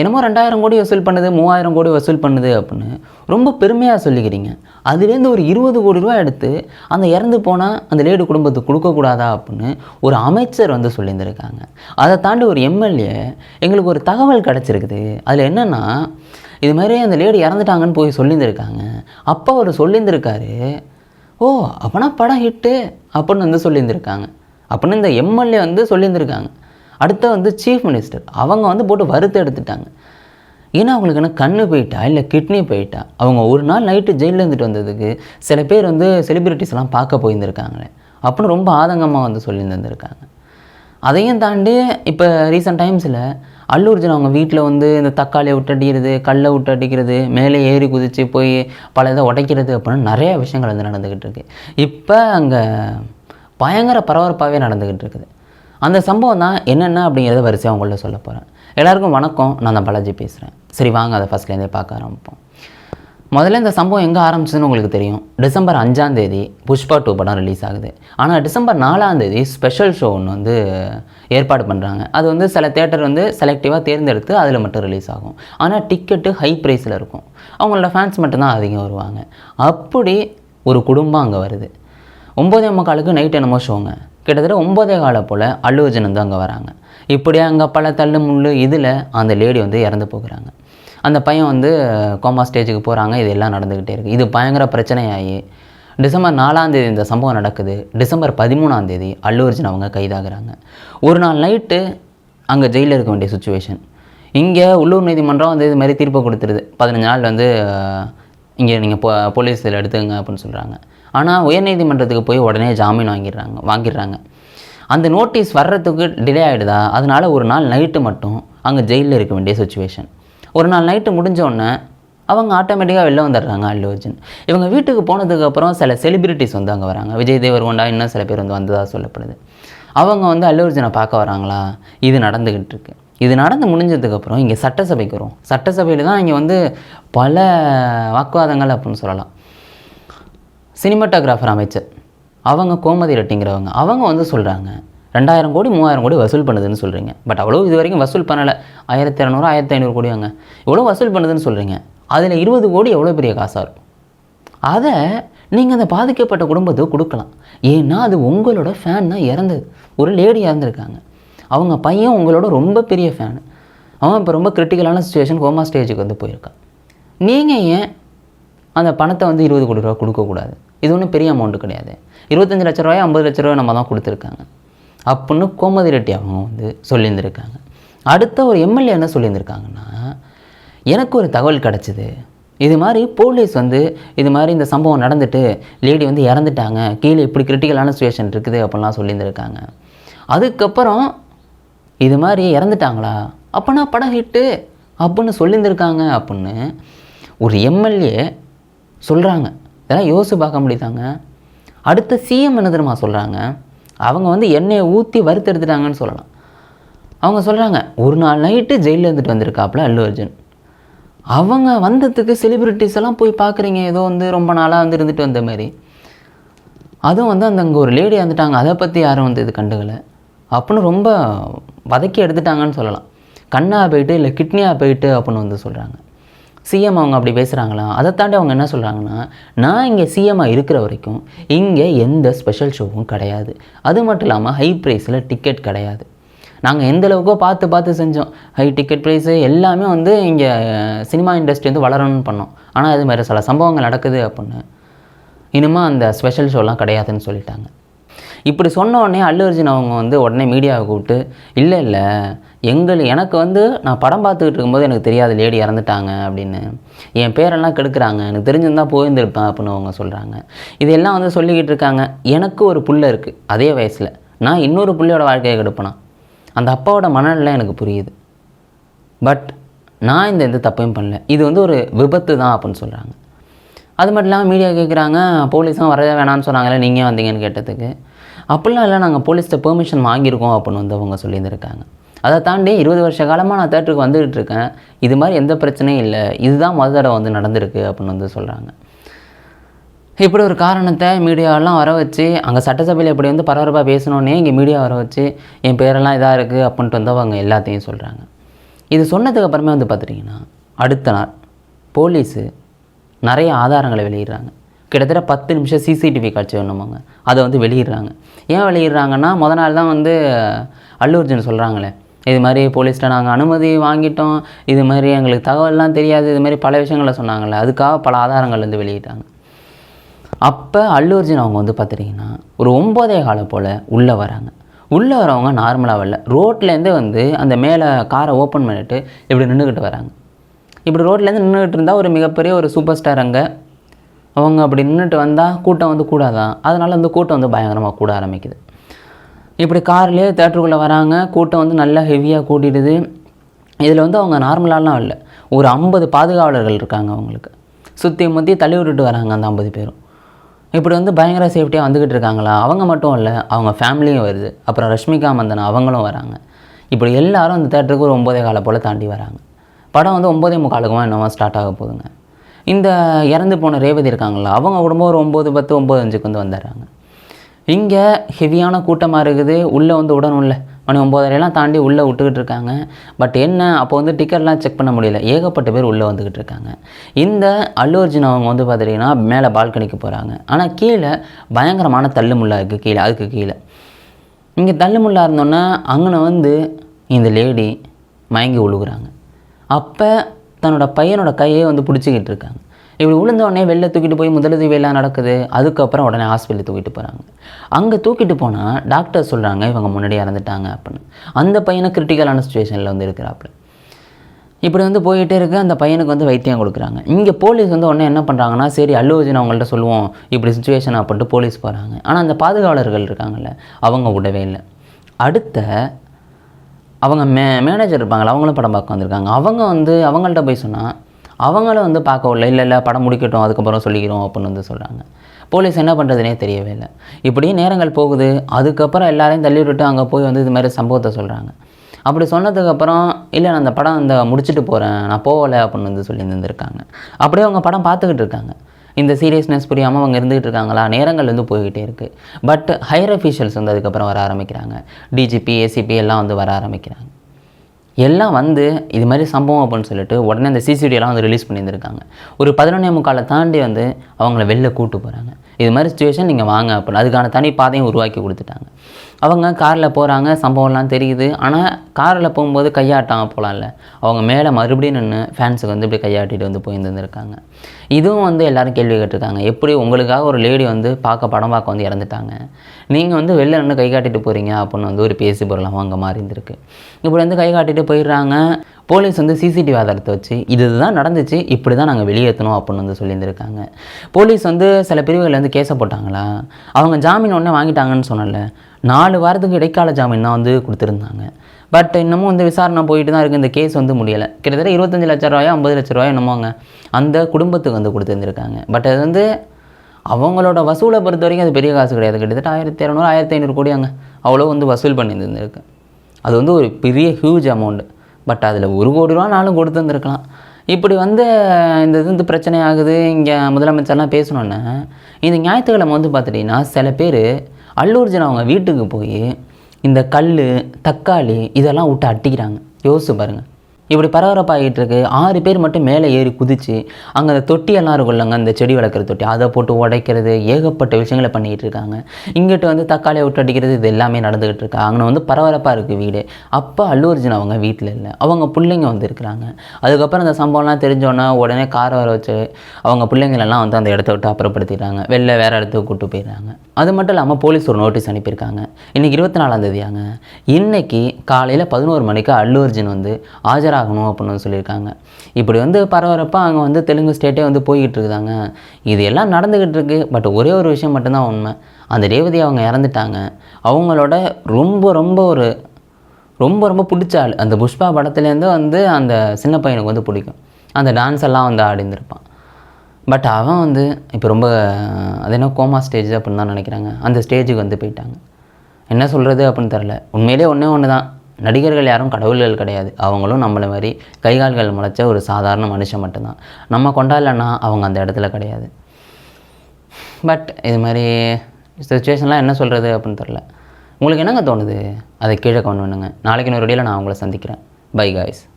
என்னமோ ரெண்டாயிரம் கோடி வசூல் பண்ணுது மூவாயிரம் கோடி வசூல் பண்ணுது அப்படின்னு ரொம்ப பெருமையாக சொல்லிக்கிறீங்க. அதுலேருந்து ஒரு இருபது கோடி ரூபா எடுத்து அந்த இறந்து போனால் அந்த லேடு குடும்பத்துக்கு கொடுக்கக்கூடாதா அப்படின்னு ஒரு அமைச்சர் வந்து சொல்லியிருந்திருக்காங்க. அதை தாண்டி ஒரு எம்எல்ஏ எங்களுக்கு ஒரு தகவல் கிடச்சிருக்குது. அதில் என்னென்னா இது மாதிரி அந்த லேடி இறந்துட்டாங்கன்னு போய் சொல்லியிருந்திருக்காங்க. அப்போ அவர் சொல்லியிருந்திருக்காரு ஓ அப்போனா படம் ஹிட்டு அப்படின்னு வந்து சொல்லியிருந்திருக்காங்க. அப்படின்னு இந்த எம்எல்ஏ வந்து சொல்லியிருந்திருக்காங்க. அடுத்து வந்து சீஃப் மினிஸ்டர் அவங்க வந்து போட்டு வறுத்து எடுத்துட்டாங்க. ஏன்னா அவங்களுக்கு என்ன கண்ணு போயிட்டா இல்லை கிட்னி போயிட்டா அவங்க ஒரு நாள் நைட்டு ஜெயிலில் இருந்துட்டு வந்ததுக்கு சில பேர் வந்து செலிப்ரிட்டிஸ்லாம் பார்க்க போயிருந்திருக்காங்களே அப்படின்னு ரொம்ப ஆதங்கமாக வந்து சொல்லியிருந்திருக்காங்க. அதையும் தாண்டி இப்போ ரீசெண்ட் டைம்ஸில் அல்லூர்ஜன் அவங்க வீட்டில் வந்து இந்த தக்காளியை விட்டு அடிக்கிறது கல்லை விட்டு அடிக்கிறது மேலே ஏறி குதித்து போய் பல இதை உடைக்கிறது அப்படின்னு நிறைய விஷயங்கள் வந்து நடந்துக்கிட்டு இருக்கு. இப்போ அங்கே பயங்கர பரபரப்பாகவே நடந்துக்கிட்டு இருக்குது. அந்த சம்பவம் தான் என்னென்ன அப்படிங்கிறத வரிசையாக உங்கள்ட்ட சொல்ல போகிறேன் எல்லாருக்கும் வணக்கம். நான் தான் பாலாஜி பேசுகிறேன் சரி வாங்க அதை ஃபஸ்ட்லேருந்தே பார்க்க ஆரம்பிப்போம். முதல்ல இந்த சம்பவம் எங்கே ஆரம்பிச்சதுன்னு உங்களுக்கு தெரியும். டிசம்பர் அஞ்சாம் தேதி புஷ்பா டூ படம் ரிலீஸ் ஆகுது. ஆனால் டிசம்பர் நாலாம் தேதி ஸ்பெஷல் ஷோ ஒன்று வந்து ஏற்பாடு பண்ணுறாங்க அது வந்து சில தேட்டர் வந்து செலக்டிவாக தேர்ந்தெடுத்து அதில் மட்டும் ரிலீஸ் ஆகும். ஆனால் டிக்கெட்டு ஹை ப்ரைஸில் இருக்கும். அவங்களோட ஃபேன்ஸ் மட்டும்தான் அதிகம் வருவாங்க. அப்படி ஒரு குடும்பம் அங்கே வருது. ஒம்பதே முக்காலுக்கு நைட் என்னமோ ஷோங்க கிட்டத்தட்ட ஒம்போதே காலை போல் அல்லு அர்ஜுன் வந்து அங்கே வராங்க. இப்படியே அங்கே பல தள்ளு முள்ளு இதில் அந்த லேடி வந்து இறந்து போகிறாங்க. அந்த பையன் வந்து கோமா ஸ்டேஜுக்கு போகிறாங்க இது எல்லாம் நடந்துக்கிட்டே இருக்குது இது பயங்கர பிரச்சனையாகி டிசம்பர் நாலாந்தேதி இந்த சம்பவம் நடக்குது. டிசம்பர் பதிமூணாந்தேதி அல்லு அர்ஜுன் அவங்க கைதாகிறாங்க. ஒரு நாள் நைட்டு அங்கே ஜெயிலில் இருக்க வேண்டிய சுச்சுவேஷன் இங்கே உள்ளூர் நீதிமன்றம் வந்து இது மாதிரி தீர்ப்பு கொடுத்துருது. பதினஞ்சு நாள் வந்து இங்கே நீங்கள் போ போலீஸில் எடுத்துங்க அப்படின்னு சொல்கிறாங்க ஆனால் உயர்நீதிமன்றத்துக்கு போய் உடனே ஜாமீன் வாங்கிடுறாங்க வாங்கிடுறாங்க. அந்த நோட்டீஸ் வர்றதுக்கு டிலே ஆகிடுதா அதனால ஒரு நாள் நைட்டு மட்டும் அங்கே ஜெயிலில் இருக்க வேண்டிய சுச்சுவேஷன் ஒரு நாள் நைட்டு முடிஞ்ச உடனே அவங்க ஆட்டோமேட்டிக்காக வெளில வந்துடுறாங்க அல்லு அர்ஜுன். இவங்க வீட்டுக்கு போனதுக்கப்புறம் சில செலிபிரிட்டிஸ் வந்து அங்கே வராங்க. விஜய் தேவர்கொண்டா இன்னும் சில பேர் வந்து வந்ததாக சொல்லப்படுது. அவங்க வந்து அல்லு அர்ஜுனை பார்க்க வராங்களா? இது நடந்துக்கிட்டு இருக்கு. இது நடந்து முடிஞ்சதுக்கப்புறம் இங்கே சட்டசபைக்கு வரும். சட்டசபையில் தான் இங்கே வந்து பல வாக்குவாதங்கள் அப்படின்னு சொல்லலாம். சினிமாட்டோகிராஃபர் அமைச்சர். அவங்க கோமதி ரெட்டிங்கிறவங்க. அவங்க வந்து சொல்கிறாங்க ரெண்டாயிரம் கோடி மூவாயிரம் கோடி வசூல் பண்ணுதுன்னு சொல்கிறீங்க பட் அவ்வளோ இது வரைக்கும் வசூல் பண்ணலை. ஆயிரத்தி இரநூறு ஆயிரத்தி ஐநூறு கோடி வாங்க. இவ்வளோ வசூல் பண்ணுதுன்னு சொல்கிறீங்க அதில் இருபது கோடி எவ்வளோ பெரிய காசாக இருக்கும்? அதை நீங்கள் அந்த பாதிக்கப்பட்ட குடும்பத்துக்கு கொடுக்கலாம். ஏன்னா அது உங்களோட ஃபேன் தான் இறந்தது. ஒரு லேடி இறந்துருக்காங்க. அவங்க பையன் உங்களோட ரொம்ப பெரிய ஃபேன் அவன் இப்போ ரொம்ப கிரிட்டிக்கலான சுச்சுவேஷன் கோமா ஸ்டேஜுக்கு வந்து போயிருக்கான். நீங்கள் ஏன் அந்த பணத்தை வந்து இருபது கோடி ரூபா கொடுக்கக்கூடாது? இது ஒன்றும் பெரிய அமௌண்ட்டு கிடையாது. இருபத்தஞ்சு லட்ச ரூபாய் ஐம்பது லட்ச ரூபாய் நம்ம தான் கொடுத்துருக்காங்க. அப்புடின்னு கோமதி ரெட்டி அவங்க வந்து சொல்லியிருந்திருக்காங்க. அடுத்த ஒரு எம்எல்ஏ என்ன சொல்லியிருந்திருக்காங்கன்னா எனக்கு ஒரு தகவல் கிடச்சிது. இது மாதிரி போலீஸ் வந்து இது மாதிரி இந்த சம்பவம் நடந்துட்டு லேடி வந்து இறந்துட்டாங்க. கீழே இப்படி கிரிட்டிக்கலான சுச்சுவேஷன் இருக்குது அப்படிலாம் சொல்லியிருந்திருக்காங்க. அதுக்கப்புறம் இது மாதிரி இறந்துட்டாங்களா? அப்போனா படம் ஹிட்டு அப்படின்னு சொல்லியிருந்திருக்காங்க. அப்படின்னு ஒரு எம்எல்ஏ சொல்கிறாங்க இதெல்லாம் யோசிச்சு பார்க்க முடியுதாங்க? அடுத்த சிஎம் என்ன தெரியுமா சொல்கிறாங்க அவங்க வந்து எண்ணெயை ஊற்றி வறுத்தெடுத்துட்டாங்கன்னு சொல்லலாம். அவங்க சொல்கிறாங்க ஒரு நாள் நைட்டு ஜெயிலில் இருந்துட்டு வந்திருக்காப்புல அல்லு அர்ஜுன். அவங்க வந்ததுக்கு செலிபிரிட்டிஸ் எல்லாம் போய் பார்க்குறீங்க ஏதோ வந்து ரொம்ப நாளாக வந்து இருந்துட்டு வந்த மாதிரி. அதுவும் வந்து அந்த அங்கே ஒரு லேடி வந்துட்டாங்க அதை பற்றி யாரும் வந்து இது கண்டுக்கலை. அப்படின்னு ரொம்ப வதக்கி எடுத்துட்டாங்கன்னு சொல்லலாம். கண்ணாக போயிட்டு இல்லை கிட்னியாக போயிட்டு அப்படின்னு வந்து சொல்கிறாங்க சிஎம் அவங்க அப்படி பேசுகிறாங்களா அதை தாண்டி அவங்க என்ன சொல்கிறாங்கன்னா நான் இங்கே சிஎம்மாக இருக்கிற வரைக்கும் இங்கே எந்த ஸ்பெஷல் ஷோவும் கிடையாது. அது மட்டும் இல்லாமல் ஹை ப்ரைஸில் டிக்கெட் கிடையாது. நாங்கள் எந்த அளவுக்கோ பார்த்து பார்த்து செஞ்சோம். ஹை டிக்கெட் ப்ரைஸு எல்லாமே வந்து இங்கே சினிமா இண்டஸ்ட்ரி வந்து வளரணும்னு பண்ணோம். ஆனால் அது மாதிரி சில சம்பவங்கள் நடக்குது அப்படின்னு. இனிமேல் அந்த ஸ்பெஷல் ஷோலாம் கிடையாதுன்னு சொல்லிட்டாங்க. இப்படி சொன்ன உடனே அல்லு அர்ஜுன் அவங்க வந்து உடனே மீடியாவை கூப்பிட்டு இல்லை இல்லை எங்கள் எனக்கு வந்து நான் படம் பார்த்துக்கிட்டு இருக்கும்போது எனக்கு தெரியாது லேடி இறந்துட்டாங்க அப்படின்னு. என் பேரெல்லாம் கெடுக்குறாங்க எனக்கு தெரிஞ்சிருந்தா போயிருந்திருப்பேன் அப்படின்னு அவங்க சொல்கிறாங்க இதெல்லாம் வந்து சொல்லிக்கிட்டு இருக்காங்க. எனக்கு ஒரு புள்ள இருக்குது அதே வயசில். நான் இன்னொரு புள்ளையோட வாழ்க்கையை கெடுப்பேனா? அந்த அப்பாவோட மனநிலை எனக்கு புரியுது. பட் நான் இந்த எந்த தப்பையும் பண்ணல. இது வந்து ஒரு விபத்து தான் அப்படின்னு சொல்கிறாங்க அது மட்டும் இல்லாமல் மீடியா கேட்குறாங்க போலீஸும் வரவே வேணாம்னு சொன்னாங்களே நீங்கள் வந்தீங்கன்னு கேட்டதுக்கு? அப்படிலாம் இல்லை நாங்கள் போலீஸ்கிட்ட பெர்மிஷன் வாங்கியிருக்கோம் அப்படின்னு வந்து அவங்க சொல்லியிருந்திருக்காங்க. அதை தாண்டி இருபது வருஷ காலமாக நான் தேட்டருக்கு வந்துகிட்டு இருக்கேன். இது மாதிரி எந்த பிரச்சனையும் இல்லை. இதுதான் மொதல் தடவை வந்து நடந்திருக்கு அப்படின்னு வந்து சொல்கிறாங்க இப்படி ஒரு காரணத்தை மீடியாவெல்லாம் வர வச்சு அங்கே சட்டசபையில் இப்படி வந்து பரபரப்பாக பேசணுன்னே இங்கே மீடியா வர வச்சு என் பேரெல்லாம் இதாக இருக்குது அப்படின்ட்டு வந்து அவங்க எல்லாத்தையும் சொல்கிறாங்க இது சொன்னதுக்கு அப்புறமே வந்து பார்த்துட்டிங்கன்னா அடுத்த நாள் போலீஸு நிறைய ஆதாரங்களை வெளியிடுறாங்க. கிட்டத்தட்ட பத்து நிமிஷம் சிசிடிவி காட்சி வேணுமாங்க. அதை வந்து வெளியிடுறாங்க. ஏன் வெளியிடுறாங்கன்னா முத நாள் தான் வந்து அல்லு அர்ஜுன் சொல்கிறாங்களே இது மாதிரி போலீஸ்கிட்ட நாங்கள் அனுமதி வாங்கிட்டோம். இது மாதிரி எங்களுக்கு தகவல்லாம் தெரியாது. இது மாதிரி பல விஷயங்களை சொன்னாங்கள்ல அதுக்காக பல ஆதாரங்கள் வந்து வெளியிட்டாங்க. அப்போ அல்லு அர்ஜுன் அவங்க வந்து பார்த்துட்டிங்கன்னா ஒரு ஒம்போதே காலம் போல் உள்ளே வராங்க. உள்ளே வரவங்க நார்மலாக வரல. ரோட்லேருந்தே வந்து அந்த மேலே காரை ஓப்பன் பண்ணிட்டு இப்படி நின்றுக்கிட்டு வராங்க. இப்படி ரோட்லேருந்து நின்றுக்கிட்டு இருந்தால் ஒரு மிகப்பெரிய ஒரு சூப்பர் ஸ்டார் அங்கே அவங்க அப்படி நின்றுட்டு வந்தால் கூட்டம் வந்து கூடாதான் அதனால் அந்த கூட்டம் வந்து பயங்கரமாக கூட ஆரம்பிக்குது. இப்படி கார்லேயே தேட்டருக்குள்ளே வராங்க. கூட்டம் வந்து நல்லா ஹெவியாக கூட்டிடுது இதில் வந்து அவங்க நார்மலாலாம் இல்லை. ஒரு ஐம்பது பாதுகாவலர்கள் இருக்காங்க அவங்களுக்கு. சுற்றி முற்றி தள்ளி விட்டுட்டு வராங்க அந்த ஐம்பது பேரும். இப்படி வந்து பயங்கர சேஃப்டியாக வந்துக்கிட்டு இருக்காங்களா? அவங்க மட்டும் இல்லை அவங்க ஃபேமிலியும் வருது. அப்புறம் ரஷ்மிகா மந்தனா அவங்களும் வராங்க. இப்படி எல்லாரும் அந்த தேட்டருக்கு ஒரு ஒம்போதே காலை போல் தாண்டி வராங்க. படம் வந்து ஒம்போதே முக்காலுக்குமா என்னவோ ஸ்டார்ட் ஆக போகுதுங்க. இந்த இறந்து போன ரேவதி இருக்காங்களா அவங்க உடம்பு ஒரு ஒம்பது பத்து ஒம்பது அஞ்சுக்கு வந்து வந்துடுறாங்க. இங்கே ஹெவியான கூட்டமாக இருக்குது உள்ளே வந்து விடணும்ல மணி ஒம்போதரையெல்லாம் தாண்டி உள்ளே விட்டுக்கிட்டு இருக்காங்க. பட் என்ன அப்போ வந்து டிக்கெட்லாம் செக் பண்ண முடியல. ஏகப்பட்ட பேர் உள்ளே வந்துக்கிட்டு இருக்காங்க. இந்த அல்லு அர்ஜுன் அவங்க வந்து பார்த்துட்டிங்கன்னா மேலே பால்கனிக்கு போகிறாங்க ஆனால் கீழே பயங்கரமான தள்ளுமுள்ளா இருக்குது கீழே அதுக்கு கீழே. இங்கே தள்ளுமுள்ளா இருந்தோன்னே அங்கே வந்து இந்த லேடி மயங்கி விழுகுறாங்க அப்போ தன்னோட பையனோட கையை வந்து பிடிச்சிக்கிட்டு இருக்காங்க. இப்படி விழுந்த உடனே வெளில தூக்கிட்டு போய் முதலுதவி எல்லாம் நடக்குது. அதுக்கப்புறம் உடனே ஹாஸ்பிட்டல் தூக்கிட்டு போகிறாங்க அங்கே தூக்கிட்டு போனால் டாக்டர் சொல்கிறாங்க இவங்க முன்னாடி இறந்துட்டாங்க அப்படின்னு. அந்த பையனை கிரிட்டிக்கலான சுச்சுவேஷனில் வந்து இருக்கிறாப்புல. இப்படி வந்து போயிட்டே இருக்குது அந்த பையனுக்கு வந்து வைத்தியம் கொடுக்குறாங்க. இங்கே போலீஸ் வந்து உடனே என்ன பண்ணுறாங்கன்னா சரி அல்லு அவங்கள்ட்ட சொல்லுவோம். இப்படி சுச்சுவேஷன் அப்படின்ட்டு போலீஸ் போகிறாங்க ஆனால் அந்த பாதுகாவலர்கள் இருக்காங்கல்ல அவங்க விடவே இல்லை. அடுத்த அவங்க மே மேனேஜர் இருப்பாங்களா அவங்களும் படம் பார்க்க வந்திருக்காங்க. அவங்க வந்து அவங்கள்ட்ட போய் சொன்னால் அவங்களும் வந்து பார்க்க இல்லை இல்லை இல்லை படம் முடிக்கட்டும் அதுக்கப்புறம் சொல்லிக்கிறோம் அப்படின்னு வந்து சொல்கிறாங்க போலீஸ் என்ன பண்ணுறதுனே தெரியவே இல்லை. இப்படி நேரங்கள் போகுது அதுக்கப்புறம் எல்லாரையும் தள்ளி விட்டுட்டு அங்கே போய் வந்து இது மாதிரி சம்பவத்தை சொல்கிறாங்க அப்படி சொன்னதுக்கப்புறம் இல்லை நான் அந்த படம் இந்த முடிச்சுட்டு போகிறேன் நான் போகலை அப்படின்னு வந்து சொல்லி இருந்திருக்காங்க அப்படியே அவங்க படம் பார்த்துக்கிட்டு இருக்காங்க. இந்த சீரியஸ்னஸ் புரியாமல் அவங்க இருந்துகிட்டு இருக்காங்களா? நேரங்கள் வந்து போய்கிட்டே இருக்குது பட் ஹையர் அஃபீஷியல்ஸ் வந்து அதுக்கப்புறம் வர ஆரம்பிக்கிறாங்க. டிஜிபி ஏசிபி எல்லாம் வந்து வர ஆரம்பிக்கிறாங்க. எல்லாம் வந்து இது மாதிரி சம்பவம் அப்படின்னு சொல்லிட்டு உடனே அந்த சிசிடிவிலாம் வந்து ரிலீஸ் பண்ணியிருந்திருக்காங்க. ஒரு பதினொன்னே முக்காலை தாண்டி வந்து அவங்கள வெளில கூட்டு போகிறாங்க இது மாதிரி சுச்சுவேஷன் நீங்கள் வாங்க அப்படின்னு அதுக்கான தனி பாதையும் உருவாக்கி கொடுத்துட்டாங்க. அவங்க காரில் போகிறாங்க சம்பவம்லாம் தெரியுது. ஆனால் காரில் போகும்போது கையாட்டாங்க போகலாம்ல அவங்க மேலே மறுபடியும் நின்று ஃபேன்ஸுக்கு வந்து இப்படி கையாட்டிட்டு வந்து போயிருந்துருக்காங்க. இதுவும் வந்து எல்லோரும் கேள்வி கேட்டிருக்காங்க. எப்படி உங்களுக்காக ஒரு லேடி வந்து பார்க்க படம் பார்க்க வந்து இறந்துட்டாங்க? நீங்கள் வந்து வெளில நின்று கை காட்டிட்டு போகிறீங்க அப்படின்னு வந்து ஒரு பேசி பொருளாக அவங்க மாறி இருந்திருக்கு. இப்படி வந்து கை காட்டிட்டு போயிடுறாங்க. போலீஸ் வந்து சிசிடிவி ஆதாரத்தை வச்சு இது இதுதான் நடந்துச்சு இப்படி தான் நாங்கள் வெளியேற்றணும் அப்படின்னு வந்து சொல்லியிருந்திருக்காங்க. போலீஸ் வந்து சில பிரிவுகளில் வந்து கேஸை போட்டாங்களா? அவங்க ஜாமீன் உடனே வாங்கிட்டாங்கன்னு சொன்னல நாலு வாரத்துக்கு இடைக்கால ஜாமீன் தான் வந்து கொடுத்துருந்தாங்க. பட் இன்னமும் வந்து விசாரணை போயிட்டு தான் இருக்குது இந்த கேஸ் வந்து முடியலை. கிட்டத்தட்ட இருபத்தஞ்சு லட்ச ரூபாயோ ஐம்பது லட்ச ரூபாயோ என்னமோங்க அந்த குடும்பத்துக்கு வந்து கொடுத்துருந்துருக்காங்க. பட் அது வந்து அவங்களோட வசூலை பொறுத்த வரைக்கும் அது பெரிய காசு கிடையாது. கிட்டத்தட்ட ஆயிரத்தி இரநூறு ஆயிரத்தி ஐநூறு கோடி அங்கே அவ்வளோ வந்து வசூல் பண்ணியிருந்துருக்கு. அது வந்து ஒரு பெரிய ஹியூஜ் அமௌண்ட் பட் அதில் ஒரு கோடி ரூபா நாளும் கொடுத்துருந்துருக்கலாம். இப்படி வந்து இந்த இது வந்து பிரச்சனை ஆகுது. இங்கே முதலமைச்சர்லாம் பேசணுன்னே இந்த ஞாயிற்றுக்கிழமை வந்து பார்த்துட்டிங்கன்னா சில பேர் அல்லூர்ஜன் அவங்க வீட்டுக்கு போய் இந்த கல் தக்காளி இதெல்லாம் விட்டு அட்டிக்கிறாங்க யோசிச்சு பாருங்கள் இப்படி பரபரப்பாகிட்டு இருக்கு ஆறு பேர் மட்டும் மேலே ஏறி குதிச்சு அங்கே அந்த தொட்டியெல்லாம் இருக்குல்லங்க அந்த செடி வளர்க்குற தொட்டி அதை போட்டு உடைக்கிறது ஏகப்பட்ட விஷயங்களை பண்ணிக்கிட்டு இருக்காங்க. இங்கிட்டு வந்து தக்காளியை விட்டு அடிக்கிறது இது எல்லாமே நடந்துக்கிட்டு இருக்கு. அங்கே வந்து பரபரப்பாக இருக்குது வீடு. அப்போ அல்லூர்ஜின் அவங்க வீட்டில் இல்லை. அவங்க பிள்ளைங்க வந்து இருக்கிறாங்க. அதுக்கப்புறம் அந்த சம்பவம்லாம் தெரிஞ்சோன்னே உடனே காரை வர வச்சு அவங்க பிள்ளைங்களெல்லாம் வந்து அந்த இடத்த விட்டு அப்புறப்படுத்திட்டாங்க வெளில வேறு இடத்துக்கு கூப்பிட்டு போயிடுறாங்க. அது மட்டும் இல்லாமல் போலீஸ் ஒரு நோட்டீஸ் அனுப்பியிருக்காங்க. இன்றைக்கி இருபத்தி நாலாம் தேதியாங்க. இன்றைக்கி காலையில் பதினோரு மணிக்கு அல்லு அர்ஜுன் வந்து ஆகணும் அப்படின்னு சொல்லியிருக்காங்க. இப்படி வந்து பரவரப்ப அங்கே வந்து தெலுங்கு ஸ்டேட்டே வந்து போய்கிட்டு இருக்குதாங்க. இது எல்லாம் நடந்துக்கிட்டு இருக்கு. பட் ஒரே ஒரு விஷயம் மட்டும்தான் உண்மை. அந்த ரேவதி அவங்க இறந்துட்டாங்க. அவங்களோட ரொம்ப ரொம்ப ஒரு ரொம்ப ரொம்ப பிடிச்ச ஆள். அந்த புஷ்பா படத்துலேருந்து வந்து அந்த சின்ன பையனுக்கு வந்து பிடிக்கும். அந்த டான்ஸ் எல்லாம் வந்து ஆடிந்திருப்பான். பட் அவன் வந்து இப்போ ரொம்ப அது என்ன கோமா ஸ்டேஜ் அப்படின்னு தான் நினைக்கிறாங்க. அந்த ஸ்டேஜுக்கு வந்து போயிட்டாங்க. என்ன சொல்கிறது அப்படின்னு தெரில உண்மையிலே ஒன்றே ஒன்று தான் நடிகர்கள் யாரும் கடவுள்கள் கிடையாது. அவங்களும் நம்மளை மாதிரி கைகால்கள் முளைச்ச ஒரு சாதாரண மனுஷன் மட்டும்தான். நம்ம கொண்டாடலன்னா அவங்க அந்த இடத்துல கிடையாது. பட் இது மாதிரி சுச்சுவேஷன்லாம் என்ன சொல்கிறது அப்படின்னு தெரில உங்களுக்கு என்னங்க தோணுது? அதை கீழே கொண்டு பண்ணுங்க. நாளைக்கு இன்னொரு நான் உங்களை சந்திக்கிறேன். By guys